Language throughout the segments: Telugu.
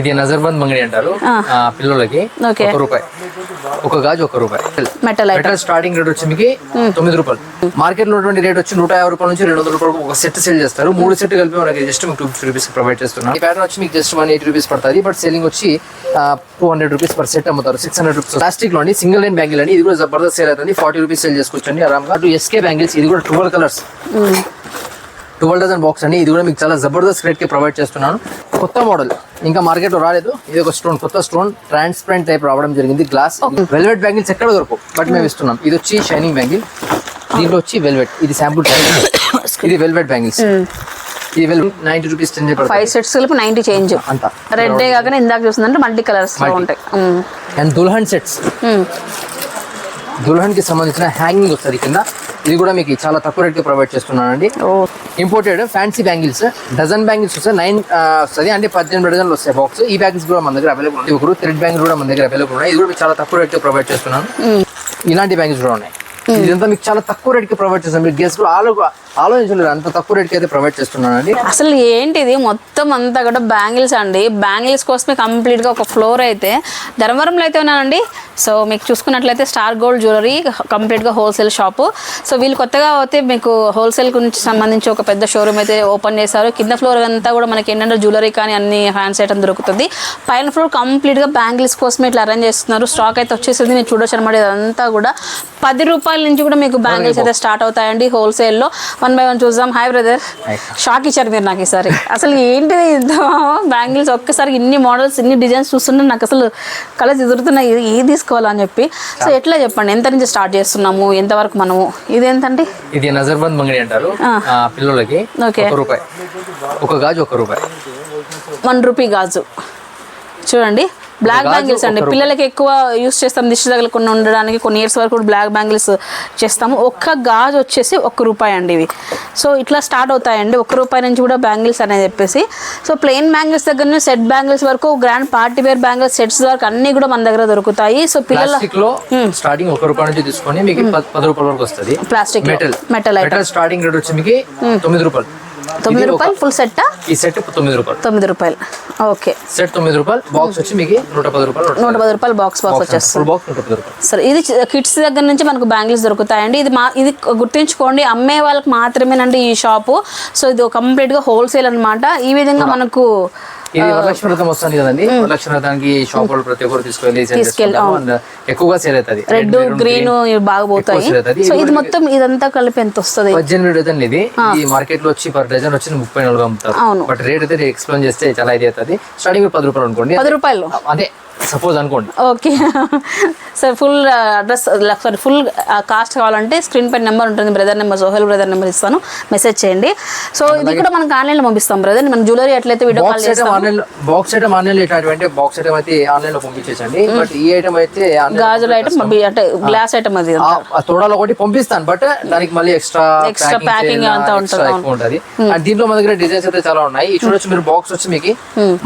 ఇది నజర్బంద్ మంగడి అంటారు. పిల్లలకి. ఒక రూపాయి. ఒక గాజు ఒక రూపాయి. మెటల్ మెటల్ స్టార్టింగ్ రేట్ వచ్చి మీకు తొమ్మిది రూపాయలు. మార్కెట్లో ఉన్నటువంటి రేట్ వచ్చి నూట యాభై రూపాయల నుంచి రెండు వందల రూపాయలు ఒక సెట్ సేల్ చేస్తారు. మూడు సెట్ కలిపి మనకి జస్ట్ మీకు టూ ఫిఫ్టీ రూపీస్ ప్రొవైడ్ చేస్తున్నాం ఈ ప్యాటర్న్ వచ్చి మీకు జస్ట్ వన్ ఎయిటీ రూపీస్ పడుతుంది. బట్ సెల్లింగ్ వచ్చి two hundred rupees per set అమ్ముతారు. సిక్స్ హండ్రెడ్ రూపీస్ ప్లాస్టిక్లో అండి సింగిల్ లైన్ బ్యాంగిల్ అండి. ఇది కూడా జబర్దస్త్ సేల్ అవుతుంది. ఫార్టీ రూపీస్ సేల్ చేసుకోవచ్చండి ఆరామ్గా అటు ఎస్కే బ్యాంగిల్స్ ఇది కూడా twelve colours twelve dozen box అండి. ఇది కూడా మీకు చాలా జబర్దస్త్ రేట్కి ప్రొవైడ్ చేస్తున్నాను. కొత్త మోడల్ ఇంకా మార్కెట్లో రాలేదు. ఇది ఒక స్టోన్ కొత్త స్టోన్ ట్రాన్స్పరెంట్ టైప్ రావడం జరిగింది. గ్లాస్ వెల్వెట్ బ్యాంగిల్స్ ఎక్కడ దొరకవు? బట్ మేము ఇస్తున్నాం. ఇది వచ్చి షైనింగ్ బ్యాంగిల్ దీంట్లో వచ్చి వెల్వెట్ ఇది శాంపుల్ ఇది వెల్వెట్ బ్యాంగిల్స్ ఇది velvet ninety rupees five sets కలిపి నైన్టీ చేంజ్ అంతా. రెడ్ ఇందాక చూసిందంటే మల్టీ కలర్స్ ఉంటాయి. అండ్ దుల్హన్ సెట్స్ మ్మ్. దుల్హన్కి సంబంధించిన హ్యాంగింగ్ వస్తుంది కింద. ఇది కూడా మీకు చాలా తక్కువ రేట్కి ప్రొవైడ్ చేస్తున్నానండి. Imported fancy bangles dozen bangles వస్తాయి నైన్ వస్తుంది అంటే పద్దెనిమిది డజన్లు వస్తాయి బాక్స్ ఈ బ్యాంగిల్స్ కూడా మన దగ్గర అవైలబుల్ ఉంది ఒకరు థ్రెడ్ బ్యాంగిల్ కూడా మన దగ్గర అవైలబుల్ ఉన్నాయి. ఇది కూడా మీకు చాలా తక్కువ రేట్ ప్రొవైడ్ చేస్తున్నాను. ఇలాంటి బ్యాంగిల్స్ కూడా ఉన్నాయి. Hmm. ఇదంతా మీకు చాలా తక్కువ రేట్కి ప్రొవైడ్ చేస్తాం. మీరు గెస్ట్ ఆలో ఆలోచించలేదు. అంత తక్కువ రేట్కి అయితే ప్రొవైడ్ చేస్తున్నానండి. అసలు ఏంటిది? మొత్తం అంతా కూడా బ్యాంగిల్స్ అండి. బ్యాంగిల్స్ కోసమే కంప్లీట్గా ఒక ఫ్లోర్ అయితే ధర్మవరంలో అయితే ఉన్నానండి. సో మీకు చూసుకున్నట్లయితే స్టార్ గోల్డ్ జ్యువెలరీ కంప్లీట్గా హోల్సేల్ షాపు సో వీళ్ళు కొత్తగా అయితే మీకు హోల్సేల్ గురించి సంబంధించి ఒక పెద్ద షోరూమ్ అయితే ఓపెన్ చేశారు. కింద ఫ్లోర్ అంతా కూడా మనకి ఏంటంటే జ్యువెలరీ కానీ అన్ని హ్యాండ్స్ ఐటమ్ దొరుకుతుంది. పైన ఫ్లోర్ కంప్లీట్గా బ్యాంగిల్స్ కోసమే ఇట్లా అరేంజ్ చేస్తున్నారు. స్టాక్ అయితే వచ్చేసింది. నేను చూడొచ్చు అనమాట ఇదంతా కూడా పది రూపాయలు నుంచి కూడా మీకు బ్యాంగిల్స్ అయితే స్టార్ట్ అవుతాయండి హోల్సేల్లో వన్ బై వన్ చూద్దాం. Hi brother. షాక్ ఇచ్చారు మీరు నాకు ఈసారి. అసలు ఇంత బ్యాంగిల్స్ ఒక్కసారి ఇన్ని మోడల్స్ ఇన్ని డిజైన్స్ చూస్తుంటే నాకు అసలు కలర్స్ ఎదురుతున్నాయి ఇది ఏది తీసుకోవాలని చెప్పి. సో ఎట్లా చెప్పండి? ఎంత నుంచి స్టార్ట్ చేస్తున్నాము? ఎంతవరకు మనము? ఇది ఎంతండి? ఇది నజర్బంద్ మంగడి అంటారు. ఆ, పిల్లలకి ఓకే. రూపాయి. ఒక గాజు ఒక రూపాయి. వన్ రూపీ గాజు. చూడండి. బ్లాక్ బ్యాంగిల్స్ అండి. పిల్లలకి ఎక్కువ యూస్ చేస్తాం దిష్టి తగలకుండా ఉండడానికి కొన్ని ఇయర్స్ వరకు కూడా బ్లాక్ బ్యాంగిల్స్ చేస్తాము. ఒక్క గాజు వచ్చేసి ఒక్క రూపాయి అండి ఇవి సో ఇట్లా స్టార్ట్ అవుతాయండి. ఒక్క రూపాయి నుంచి కూడా బ్యాంగిల్స్ అనేది చెప్పేసి. సో ప్లెయిన్ బ్యాంగిల్స్ దగ్గర నుంచి సెట్ బ్యాంగిల్స్ వరకు grand party wear bangles sets వరకు అన్ని కూడా మన దగ్గర దొరుకుతాయి. సో పిల్లల స్టార్టింగ్ ఒక రూపాయి నుంచి తీసుకొని మీకు పది- పది రూపాయల వరకు వస్తుంది. Plastic metal metal starting rate వచ్చి మీకు తొమ్మిది రూపాయలు. తొమ్మిది రూపాయలు? ఫుల్ సెట్టా ఈ సెట్ తొమ్మిది రూపాయలు. తొమ్మిది రూపాయలు. ఓకే. సెట్ తొమ్మిది రూపాయలు. బాక్స్ వచ్చి మీకు నూట పది రూపాయలు నూట పది రూపాయలు బాక్స్ బాక్స్ వచ్చేస్తుంది. ఫుల్ బాక్స్ నూట పది రూపాయలు. సరే ఇది కిడ్స్ దగ్గర నుంచి మనకు బ్యాంగిల్స్ దొరుకుతాయండి. ఇది మా ఇది గుర్తుంచుకోండి అమ్మే వాళ్ళకి మాత్రమేనండి ఈ షాపు సో ఇది కంప్లీట్గా హోల్సేల్ అన్నమాట. ఈ విధంగా మనకు ఇది వరలక్ష్మి వ్రతం వస్తుంది కదండి. వరలక్ష్మి వ్రతానికి షాప్ వాళ్ళు ప్రతి ఒక్కరు తీసుకెళ్ళి ఎక్కువగా సేల్ అవుతుంది. రెడ్ గ్రీన్ బాగా పోతాయి. సో ఇది మొత్తం ఇదంతా కలిపి ఎంత వస్తుంది? పద్దెనిమిది డజన్ ఇది. ఈ మార్కెట్లో వచ్చి పర్ డజన్ వచ్చి ముప్పై నాలుగు అమ్ముతారు. బట్ రేట్ అయితే ఎక్స్ప్లెయిన్ చేస్తే చాలా ఇది అవుతుంది. స్టార్టింగ్ పది రూపాయలు అనుకోండి. పది రూపాయలు. అదే సపోజ్ అనుకోండి. Okay. Sir full address sorry full cost కావాలంటే స్క్రీన్ పైన నెంబర్ ఉంటుంది brother number Sohail brother number ఇస్తాను మెసేజ్ చేయండి. సో ఇది కూడా మనకు ఆన్లైన్లో పంపిస్తాం బ్రదర్. మన జ్యువెలరీ ఎట్లయితే వీడియో కాల్ చేస్తాం ఆన్లైన్ బాక్స్ ఐటమ్ ఆన్లైన్ ఇట్లాంటి బాక్స్ ఐటమ్ అయితే ఆన్లైన్లో పంపించేసండి బట్ ఈ ఐటమ్ అయితే గాజుల ఐటమ్ అంటే గ్లాస్ ఐటమ్ అది తోడాలో ఒకటి పంపిస్తాను బట్ దానికి మళ్ళీ ఎక్స్ట్రా Extra packing అంతా ఉంటుంది, అండ్ దీంట్లో మన దగ్గర డిజైన్స్ అయితే చాలా ఉన్నాయి. చూడొచ్చు మీరు బాక్స్ వచ్చి మీకు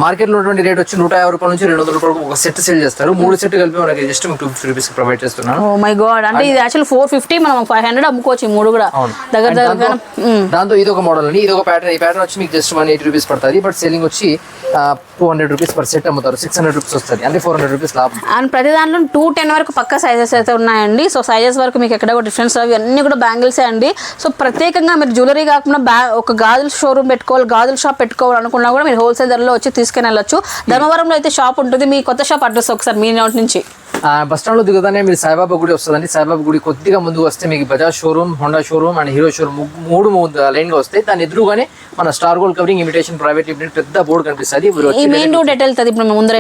మార్కెట్లో ఉన్నటువంటి రేట్ వచ్చి నూట యాభై రూపాయల నుంచి రెండు వందల రూపాయలు ఒక సెట్ సేల్ చేస్తారు. మూడు సెట్ కలిపి మనకి జస్ట్ మీకు టూ ఫిఫ్టీ రూపీస్ ప్రొవైడ్ చేస్తున్నాను. ఓ మై గాడ్ అంటే ఇది యాక్చువల్ ఫోర్ ఫిఫ్టీ మనం ఫైవ్ హండ్రెడ్ అమ్ముకోవచ్చు ఈ మూడు కూడా. దగ్గర దగ్గర దాంతో- ఇది ఒక మోడల్ అండి. ఇది ఒక ప్యాటర్న్ ఈ ప్యాటర్న్ వచ్చి మీకు జస్ట్ వన్ ఎయిటీ రూపీస్ పడుతుంది. బట్ సెల్లింగ్ వచ్చి two hundred rupees per set అమ్ముతారు. సిక్స్ హండ్రెడ్ రూపీస్ వస్తుంది. అంటే ఫోర్ హండ్రెడ్ రూపీస్ లాభం. అండ్ ప్రతి దాంట్లో టూ టెన్ వరకు పక్క సైజెస్ అయితే ఉన్నాయండి. సో సైజెస్ వరకు మీకు ఎక్కడ కూడా డిఫరెన్స్ అవి అన్ని కూడా బ్యాంగిల్సే అండి. సో ప్రత్యేకంగా మీరు జ్యువెలరీ కాకుండా బ్యా ఒక గాజుల షోరూమ్ పెట్టుకోవాలి గాజుల షాప్ పెట్టుకోవాలి అనుకున్నా కూడా మీరు హోల్సేల్ ధరలో వచ్చి తీసుకుని వెళ్ళొచ్చు ధర్మవరంలో అయితే షాప్ ఉంటుంది. మీ కొత్త షాప్ అడ్రస్ ఒకసారి మీ నోటి నుంచి. బస్ స్టాండ్లో దిగుతానే మీరు సాయిబాబా గుడి వస్తుందండి. సాయిబాబా గుడి కొద్దిగా ముందుకు వస్తే మీకు Bajaj showroom Honda showroom and Hero showroom మూడు లైన్గా వస్తాయి. దాని ఎదురుగానే మన star gold covering imitation private limited పెద్ద బోర్డు కనిపిస్తుంది. మెయిన్ రోడ్ ఎట్ వెళ్తుంది? ఇప్పుడు ముందర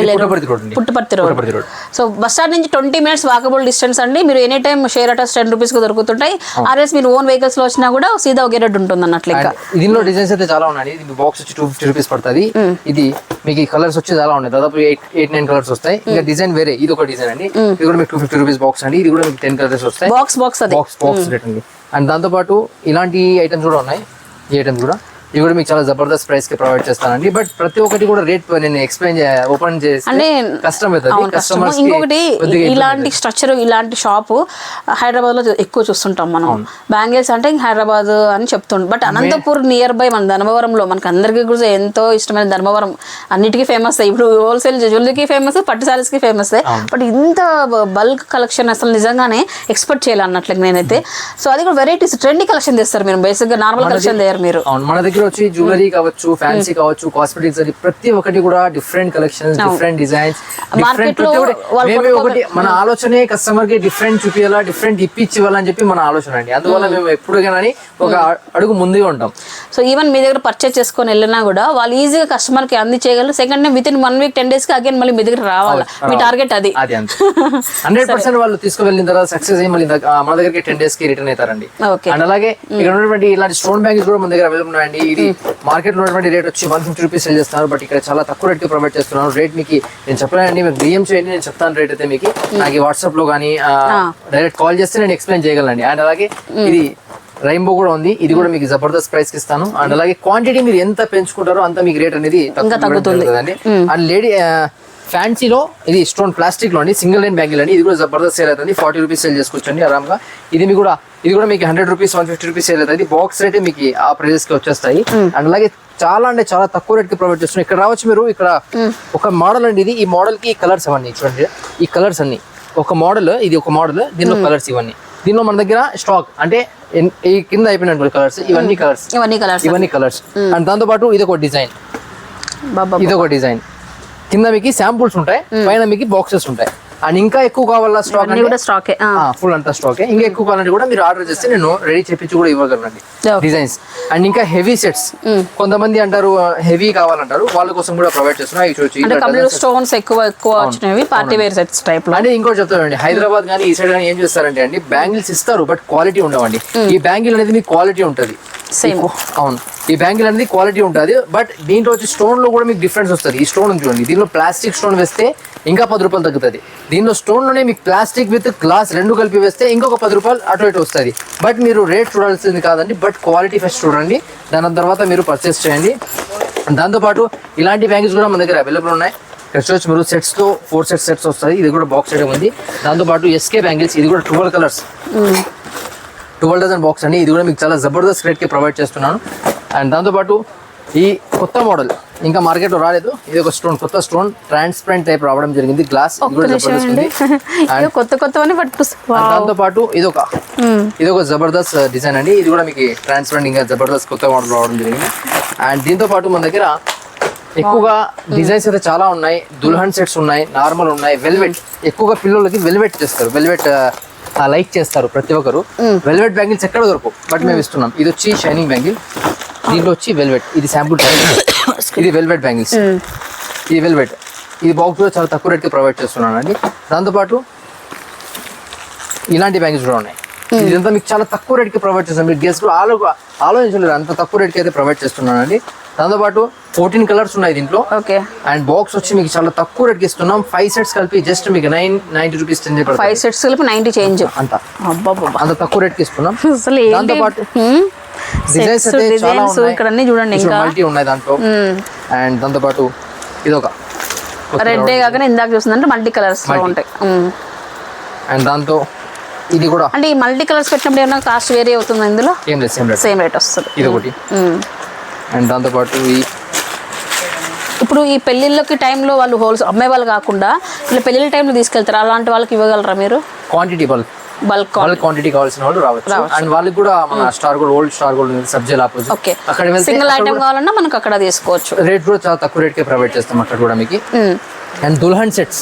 Puttaparthi road road. Road. So bus stand నుంచి ట్వంటీ మినిట్స్ వాకబుల్ డిస్టెన్స్ అండి. మీరు any time share autos ten రూపీస్కి దొరుకుతుంటాయి. ఆర్ఎస్ మీరు ఓన్ వెహికల్స్లో వచ్చినా కూడా సీదా ఒకే రేట్ ఉంటుంది అన్నట్లు దీనిలో డిజైన్స్ అయితే చాలా ఉన్నాయి ఇది బాక్స్ వచ్చి టూ ఫిఫ్టీ రూపీస్ పడుతుంది. ఇది మీకు ఈ కలర్స్ వచ్చి చాలా ఉన్నాయి. దాదాపు ఎయిట్ ఎయిట్ నైన్ కలర్స్ వస్తాయి. ఇంకా డిజైన్ వేరే. ఇది ఒక డిజైన్ అండి. ఇది కూడా మీకు టూ ఫిఫ్టీ రూపీస్ బాక్స్ అండి. ఇది కూడా మీకు టెన్ కలర్స్ వస్తాయి. Box box box box rate అండి అండ్. దాంతో పాటు ఇలాంటి ఐటమ్స్ కూడా ఉన్నాయి. ఈ ఐటమ్స్ కూడా. ఇవి కూడా మీకు చాలా జబర్దస్త్ ప్రైస్కి ప్రొవైడ్ చేస్తానండి. బట్ ప్రతి ఒక్కటి కూడా రేట్ నేను ఎక్స్ప్లెయిన్ ఓపెన్ చేసి కష్టం అవుతుంది కస్టమర్స్ ఇంకొకటి ఇలాంటి స్ట్రక్చర్ ఇలాంటి షాపు హైదరాబాద్లో ఎక్కువ చూస్తుంటాం మనం. బ్యాంగిల్స్ అంటే హైదరాబాద్ అని చెప్తుంటాం బట్ అనంతపూర్ నియర్ బై మన ధర్మవరంలో మనకి అందరికీ కూడా ఎంతో ఇష్టమైన ధర్మవరం. అన్నిటికీ ఫేమస్ ఇప్పుడు హోల్సేల్ జ్యువెలరీకి ఫేమస్ పట్టు సారీస్కి ఫేమస్ బట్ ఇంత బల్క్ కలెక్షన్ అసలు నిజంగానే ఎక్స్పెక్ట్ చేయాలి అన్నట్లు నేనైతే సో అది కూడా వెరైటీస్ ట్రెండీ కలెక్షన్ తెస్తారు మీరు బేసిక్గా నార్మల్ కలెక్షన్ తేరు మీరు. మన దగ్గర వచ్చి జ్యువెలరీ కావచ్చు ఫ్యాన్సీ కావచ్చు కాస్మెటిక్స్ అని ప్రతి ఒక్కటి కూడా డిఫరెంట్ కలెక్షన్స్ డిఫరెంట్ డిజైన్స్ వాళ్ళు మేము ఒకటి మన ఆలోచనే కస్టమర్కి డిఫరెంట్ చూపించాలా డిఫరెంట్ ఇప్పించి ఇవ్వాలని చెప్పి మన ఆలోచన అండి. అందువల్ల మేము ఎప్పుడు కానీ ఒక అడుగు ముందుగా ఉంటాం. సో ఈవెన్ మీ దగ్గర పర్చేస్ చేసుకొని వెళ్ళినా కూడా వాళ్ళు ఈజీగా కస్టమర్కి అంది చేయగలరు. Second day with in one week ten డేస్కి అగైన్ మళ్ళీ మీ దగ్గర రావాలి? మీ టార్గెట్ అది. అది హండ్రెడ్ పర్సెంట్ వాళ్ళు తీసుకువెళ్ళిన తర్వాత సక్సెస్ అయ్యి మళ్ళీ మన దగ్గరికి టెన్ డేస్కి రిటర్న్ అవుతారండి. అండ్ అలాగే ఇక్కడ ఉన్నటువంటి ఇలాంటి స్టోన్ బ్యాంగిల్స్ కూడా మన దగ్గర అవైలబుల్ ఉన్నాయండి. ఇది మార్కెట్లో ఉన్నటువంటి రేట్ వచ్చి వన్ ఫిఫ్టీ రూపీస్ సేల్ చేస్తున్నారు. బట్ ఇక్కడ చాలా తక్కువ రేట్ ప్రొవైడ్ చేస్తున్నాను. రేట్ మీకు నేను చెప్పలేనండి. మీకు డిఎం చేయండి నేను చెప్తాను రేట్ అయితే మీకు. నాకు వాట్సాప్లో కానీ డైరెక్ట్ కాల్ చేస్తే నేను ఎక్స్ప్లెయిన్ చేయగలండి అండ్ అలాగే ఇది రైంబో కూడా ఉంది. ఇది కూడా మీకు జబర్దస్త్ ప్రైస్కి ఇస్తాను. అండ్ అలాగే క్వాంటిటీ మీరు ఎంత పెంచుకుంటారో అంత మీకు రేట్ అనేది తగ్గుతుంది. అండ్ లేడీ ఫ్యాన్సీలో ఇది స్టోన్ ప్లాస్టిక్లో అండి సింగిల్ లైన్ బ్యాంగిల్ అండి. ఇది కూడా జబర్దస్త్ సేల్ అవుతుంది. ఫార్టీ రూపీస్ సేల్ చేసుకోవచ్చండి ఆరామ్గా ఇది మీకు కూడా ఇది కూడా మీకు hundred rupees one fifty rupees sale అవుతుంది. బాక్స్ రేట్ మీకు ఆ ప్రైజెస్కి వచ్చేస్తాయి అండ్ అలాగే చాలా అంటే చాలా తక్కువ రేట్కి ప్రొవైడ్ చేస్తున్నాం ఇక్కడ రావచ్చు మీరు ఇక్కడ ఒక మోడల్ అండి ఇది. ఈ మోడల్కి కలర్స్ ఇవన్నీ చూడండి. ఈ కలర్స్ అన్ని. ఒక మోడల్ ఇది ఒక మోడల్ దీనిలో కలర్స్ ఇవన్నీ దీనిలో మన దగ్గర స్టాక్ అంటే ఈ కింద అయిపోయినటువంటి కలర్స్. ఇవన్నీ కలర్స్. ఇవన్నీ కలర్స్. ఇవన్నీ కలర్స్. అండ్ దాంతో పాటు ఇది ఒక డిజైన్ ఇది ఒక డిజైన్. కింద మీకు శాంపుల్స్ ఉంటాయి పైన మీకు బాక్సెస్ ఉంటాయి. అండ్ ఇంకా ఎక్కువ కావాలా స్టాక్ కూడా స్టాకే ఫుల్ అంతా స్టాక్ ఇంకా ఎక్కువ కావాలంటే కూడా మీరు ఆర్డర్ చేస్తే నేను రెడీ చేపించి కూడా ఇవ్వగలనండి. డిజైన్స్ అండ్ ఇంకా హెవీ సెట్స్ కొంతమంది అంటారు హెవీ కావాలంటారు. వాళ్ళ కోసం కూడా ప్రొవైడ్ చేస్తున్నా. ఇవి చూడొచ్చు అంటే ఇట్లా కంప్లీట్ స్టోన్స్ ఎక్కువ ఎక్కువ వచ్చినవి పార్టీ వేర్ సెట్స్ టైప్ అంటే ఇంకోటి చెప్తానండి. హైదరాబాద్ కానీ ఈ సైడ్ కానీ ఏం చేస్తారంటే అండి బ్యాంగిల్స్ ఇస్తారు బట్ క్వాలిటీ ఉండవండి. ఈ బ్యాంగిల్ అనేది మీకు క్వాలిటీ ఉంటుంది. సేమ్ అవును. ఈ బ్యాంగిల్ అనేది క్వాలిటీ ఉంటుంది బట్ దీంట్లో వచ్చి స్టోన్లో కూడా మీకు డిఫరెన్స్ వస్తుంది. ఈ స్టోన్ చూడండి. దీనిలో ప్లాస్టిక్ స్టోన్ వేస్తే ఇంకా పది రూపాయలు తగ్గుతుంది. దీనిలో స్టోన్లోనే మీకు ప్లాస్టిక్ విత్ గ్లాస్ రెండు కలిపి వేస్తే ఇంకొక పది రూపాయలు అటు ఇటు వస్తుంది. బట్ మీరు రేట్ చూడాల్సింది కాదండి బట్ క్వాలిటీ ఫస్ట్ చూడండి. దాని తర్వాత మీరు పర్చేస్ చేయండి. దాంతోపాటు ఇలాంటి బ్యాంగిల్స్ కూడా మన దగ్గర అవైలబుల్ ఉన్నాయి. ఇక్కడ చూడొచ్చు మీరు సెట్స్తో ఫోర్ సెట్ సెట్స్ వస్తాయి ఇది కూడా బాక్స్ ఐటమ్ ఉంది. దాంతోపాటు ఎస్కే బ్యాంగిల్స్ ఇది కూడా twelve colours. Twelve dozen box అండి. ఇది కూడా మీకు చాలా జబర్దస్త్ రేట్కి ప్రొవైడ్ చేస్తున్నాను. అండ్ దాంతోపాటు ఈ కొత్త మోడల్ ఇంకా మార్కెట్లో రాలేదు. ఇది ఒక స్టోన్ కొత్త స్టోన్ ట్రాన్స్పరెంట్ టైప్ రావడం జరిగింది. గ్లాస్ కొత్త దాంతో పాటు ఇది ఒక ఇది ఒక జబర్దస్త్ డిజైన్ అండి. ఇది కూడా మీకు ట్రాన్స్పరెంట్ ఇంకా జబర్దస్త్ కొత్త మోడల్ రావడం జరిగింది. అండ్ దీంతో పాటు మన దగ్గర ఎక్కువగా డిజైన్స్ అయితే చాలా ఉన్నాయి. దుల్హన్ సెట్స్ ఉన్నాయి నార్మల్ ఉన్నాయి. వెల్వెట్ ఎక్కువగా పిల్లలకి వెల్వెట్ చేస్తారు. వెల్వెట్ లైక్ చేస్తారు ప్రతి ఒక్కరు. వెల్వెట్ బ్యాంగిల్స్ ఎక్కడ దొరకవు? బట్ మేము ఇస్తున్నాం. ఇది వచ్చి షైనింగ్ బ్యాంగిల్ దీంట్లో వచ్చి వెల్వెట్ ఇది శాంపుల్ ఇది వెల్వెట్ బ్యాంగిల్స్ ఇది వెల్వెట్ ఇది బాక్స్ కూడా చాలా తక్కువ రేట్కి ప్రొవైడ్ చేస్తున్నాను అండి. దాంతోపాటు ఇలాంటి బ్యాంగిల్స్ కూడా ఉన్నాయి. ఇదంతా మీకు చాలా తక్కువ రేట్కి ప్రొవైడ్ చేస్తాను మీరు గెస్ట్ ఆలో ఆలోచించలేరు అంత తక్కువ రేట్కి అయితే ప్రొవైడ్ చేస్తున్నాను అండి దాంతోపాటు ఫోర్టీన్ కలర్స్ ఉన్నాయి దీంట్లో. ఓకే. అండ్ బాక్స్ వచ్చి మీకు చాలా తక్కువ రేట్కి ఇస్తున్నాం. ఫైవ్ సెట్స్ కలిపి జస్ట్ మీకు నైన్ నైన్టీ రూపీస్ చెంది ఫైవ్ సెట్స్ కలిపి నైన్టీ చేంజ్ అంత అంత. తక్కువ రేట్కి ఇస్తున్నాం. అసలు దాంతో ఏంటి? పాటు డిజైన్స్ Sets, అయితే చాలా designs ఉన్నాయి. ఇక్కడ అన్ని చూడండి ఇంకా. మల్టీ ఉన్నాయి దాంట్లో. అండ్ దాంతో పాటు ఇదొక. రెడ్ కాకుండా ఇందాక చూసిందంటే మల్టీ కలర్స్. ఉంటాయి. అండ్ దాంతో ఇది కూడా. అంటే ఈ మల్టీ కలర్స్ పెట్టినప్పుడు ఏమైనా కాస్ట్ వేరీ అవుతుంది ఇందులో? ఏం లేదు సేమ్ రేట్ సేమ్ రేట్ వస్తుంది. ఇది ఒకటి. అండ్ దాంతో పాటు ఈ ఇప్పుడు ఈ పెళ్ళిళ్ళకి టైంలో వాళ్ళు హోల్స్ అమ్మే వాళ్ళు కాకుండా ఇలా పెళ్ళిళ్ళ టైంలో తీసుకెళ్తారు? అలాంటి వాళ్ళకి ఇవ్వగలరా మీరు? క్వాంటిటీ బల్క్ బల్క్ వాళ్ళ క్వాంటిటీ కావాల్సిన వాళ్ళు రావచ్చు. అండ్ వాళ్ళకి కూడా మన star gold old star gold సబ్జెల్ opposite okay. అక్కడ సింగిల్ ఐటమ్ కావాలన్నా మనకు అక్కడ తీసుకోవచ్చు. రేట్ కూడా చాలా తక్కువ రేట్కే ప్రొవైడ్ చేస్తాం అక్కడ కూడా మీకు. అండ్ దుల్హన్ సెట్స్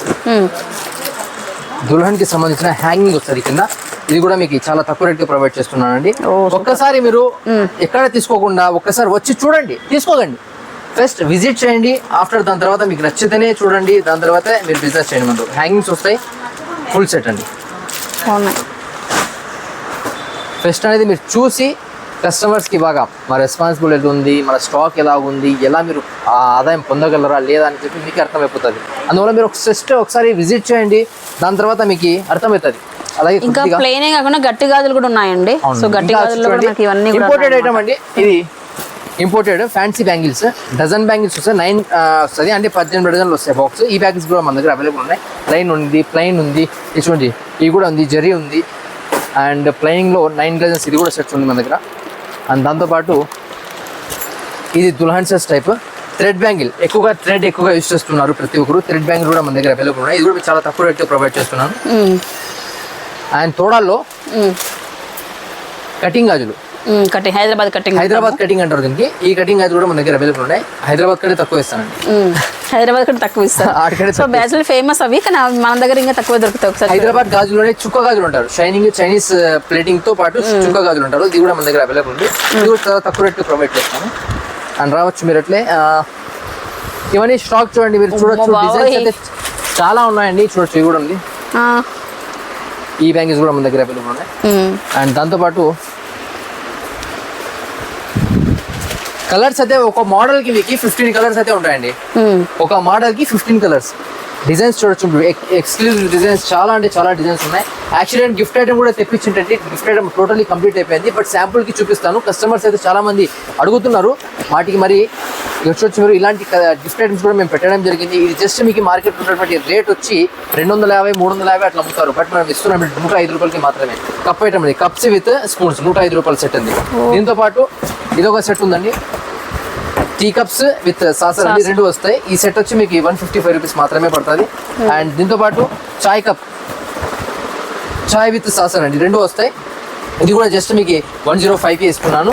మ్మ్. దుల్హన్కి సంబంధించిన హ్యాంగింగ్ వస్తుంది కింద. ఇది కూడా మీకు చాలా తక్కువ రేట్కి ప్రొవైడ్ చేస్తున్నానండి. ఒక్కసారి మీరు ఎక్కడ తీసుకోకుండా ఒక్కసారి వచ్చి చూడండి తీసుకోకండి. ఫస్ట్ విజిట్ చేయండి ఆఫ్టర్ దాని తర్వాత మీకు నచ్చితేనే చూడండి దాని తర్వాత మీరు బిజినెస్ చేయండి మనకు హ్యాంగింగ్స్ వస్తాయి ఫుల్ సెట్ అండి. ఫస్ట్ అనేది మీరు చూసి కస్టమర్స్కి బాగా మా రెస్పాన్సిబుల్ ఎలా ఉంది మన స్టాక్ ఎలా ఉంది ఎలా మీరు ఆ ఆదాయం పొందగలరా లేదా అని చెప్పి మీకు అర్థమైపోతుంది. అందువల్ల మీరు ఒక జస్ట్ ఒకసారి విజిట్ చేయండి దాని తర్వాత మీకు అర్థమవుతుంది అలాగే ఇంకా ప్లెయినే కాకుండా గట్టి గాజులు కూడా ఉన్నాయండి. సో గట్టి ఇంకా గాజుల్లో కూడా చూడండి, మనకి ఇవన్నీ ఇంపోర్టెడ్ ఐటమ్ అండి. ఇది imported fancy bangles dozen bangles వస్తాయి నైన్ వస్తుంది అంటే పద్దెనిమిది డజన్లు వస్తాయి బాక్స్ ఈ బ్యాగ్స్ కూడా మన దగ్గర అవైలబుల్ ఉన్నాయి. ప్లైన్ ఉంది ప్లైన్ ఉంది ఇటువంటి ఇవి కూడా ఉంది జరీ ఉంది. అండ్ ప్లైనింగ్లో నైన్ డజన్స్ ఇది కూడా సెట్స్ ఉంది మన దగ్గర. అండ్ దాంతోపాటు ఇది దుల్హన్ సెట్స్ టైప్ థ్రెడ్ బ్యాంగిల్ ఎక్కువగా థ్రెడ్ ఎక్కువగా యూస్ చేస్తున్నారు ప్రతి ఒక్కరు థ్రెడ్ బ్యాంగిల్ కూడా మన దగ్గర అవైలబుల్ ఉన్నాయి ఇది కూడా చాలా తక్కువ రేట్తో ప్రొవైడ్ చేస్తున్నాను. అండ్ తోడాల్లో. కటింగ్ గాజులు. Cutting Hyderabad cutting Hyderabad cutting అంటారు దీనికి. ఈ కటింగ్ గాజులు కూడా మన దగ్గర అవైలబుల్ ఉన్నాయి. హైదరాబాద్ కంటే తక్కువ ఇస్తానండి. హైదరాబాద్ కూడా తక్కువ ఇస్తారు. ఆడికడే సో బ్యాచులు ఫేమస్ అవి కానీ మన దగ్గర ఇంకా తక్కువ దొరుకుతాయి ఒకసారి. హైదరాబాద్ గాజులోనే చుక్క గాజులు ఉంటారు. షైనింగ్ చైనీస్ ప్లేటింగ్తో పాటు చుక్క గాజులు ఉంటారు. ఇది కూడా మన దగ్గర అవైలబుల్ ఉంది. ఇది కూడా తక్కువ రేట్ ప్రొవైడ్ చేస్తాను అండ్ రావచ్చు మీరు అట్లే. ఇవన్నీ స్టాక్ చూడండి మీరు. చూడొచ్చు. డిజైన్స్. అయితే చాలా ఉన్నాయండి. చూడొచ్చు. ఇవి కూడా ఉంది. ఈ బ్యాంగిల్స్ కూడా మన దగ్గర అవైలబుల్ ఉన్నాయి. అండ్ దాంతోపాటు కలర్స్ అయితే ఒక మోడల్కి ఫిఫ్టీన్ కలర్స్ అయితే ఉంటాయండి. ఒక మోడల్కి ఫిఫ్టీన్ కలర్స్ డిజైన్స్ చూడొచ్చు. ఎక్స్క్లూజివ్ డిజైన్స్ చాలా అంటే చాలా డిజైన్స్ ఉన్నాయి. యాక్చువల్లీ గిఫ్ట్ ఐటమ్ కూడా తెప్పించింటండి. గిఫ్ట్ ఐటమ్ టోటలీ కంప్లీట్ అయిపోయింది. బట్ శాంపుల్కి చూపిస్తాను. కస్టమర్స్ అయితే చాలా మంది అడుగుతున్నారు. వాటికి మరి వచ్చి మీరు. ఇలాంటి గిఫ్ట్ ఐటమ్స్ కూడా మేము పెట్టడం జరిగింది. ఇది జస్ట్ మీకు మార్కెట్ ఉన్నటువంటి రేట్ వచ్చి రెండు వందల యాభై మూడు వందల యాభై అట్లా అమ్ముతారు. బట్ మనం ఇస్తున్నాం. నూట ఐదు రూపాయలకి మాత్రమే. కప్ ఐటమ్ ఇది కప్స్ విత్ స్పూన్స్ నూట ఐదు రూపాయల సెట్ ఉంది. దీంతో పాటు ఇదొక సెట్ ఉందండి. టీ కప్స్ విత్ సాసర్ అండి రెండు వస్తాయి. ఈ సెట్ వచ్చి మీకు వన్ ఫిఫ్టీ ఫైవ్ రూపీస్ మాత్రమే పడుతుంది. అండ్ దీంతో పాటు చాయ్ కప్. చాయ్ విత్ సాసర్ అండి రెండు వస్తాయి. ఇది కూడా జస్ట్ మీకు వన్ జీరో ఫైవ్కి ఇస్తున్నాను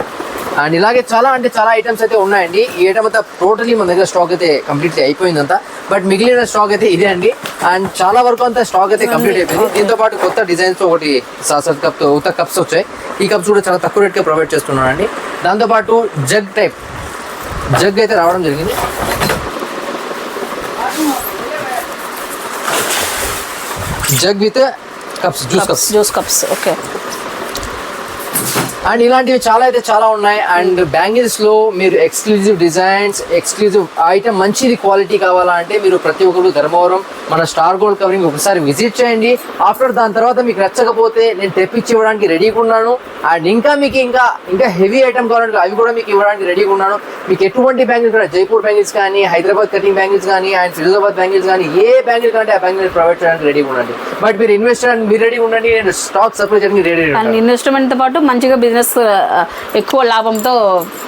అండ్ ఇలాగే చాలా అంటే చాలా ఐటమ్స్ అయితే ఉన్నాయండి. ఈ ఐటమ్ అంతా టోటలీ మన దగ్గర స్టాక్ అయితే కంప్లీట్లీ అయిపోయిందంతా. బట్ మిగిలిన స్టాక్ అయితే ఇదే అండి. అండ్ చాలా వరకు అంతా స్టాక్ అయితే కంప్లీట్ అయిపోయింది. దీంతో పాటు కొత్త డిజైన్స్ ఒకటి సాసర్ కప్ కొత్త కప్స్ వచ్చాయి. ఈ కప్స్ కూడా చాలా తక్కువ రేట్గా ప్రొవైడ్ చేస్తున్నాను అండి దాంతోపాటు జగ్ టైప్. జగ్ అయితే రావడం జరిగింది jug with cups juice cups juice cups okay and ఇలాంటివి చాలా అయితే చాలా ఉన్నాయి. అండ్ బ్యాంగిల్స్లో మీరు ఎక్స్క్లూజివ్ డిజైన్స్ ఎక్స్క్లూజివ్ ఐటమ్ మంచిది క్వాలిటీ కావాలా అంటే మీరు ప్రతి ఒక్కరు ధర్మవరం మన స్టార్ గోల్డ్ కవరింగ్ ఒకసారి విజిట్ చేయండి. ఆఫ్టర్ దాని తర్వాత మీకు నచ్చకపోతే నేను తెప్పించి ఇవ్వడానికి రెడీగా ఉన్నాను. అండ్ ఇంకా మీకు ఇంకా ఇంకా హెవీ ఐటమ్ కావాలంటే అవి కూడా మీకు ఇవ్వడానికి రెడీగా ఉన్నాను. మీకు ఎటువంటి బ్యాంగిల్స్ కూడా జైపూర్ బ్యాంగిల్స్ కానీ హైదరాబాద్ కటింగ్ బ్యాంగిల్స్ కానీ అండ్ ఫిరోజాబాద్ బ్యాంగిల్స్ కానీ ఏ బ్యాంగిల్ కంటే ఆ బ్యాంగిల్ ప్రొవైడ్ చేయడానికి రెడీగా ఉండండి. బట్ మీరు ఇన్వెస్ట్ చేయడానికి మీరు రెడీగా ఉండండి. నేను స్టాక్ సప్లై చేయడానికి రెడీ అండ్ ఇన్వెస్ట్మెంట్తో పాటు మంచిగా బిజినెస్ ఎక్కువ లాభంతో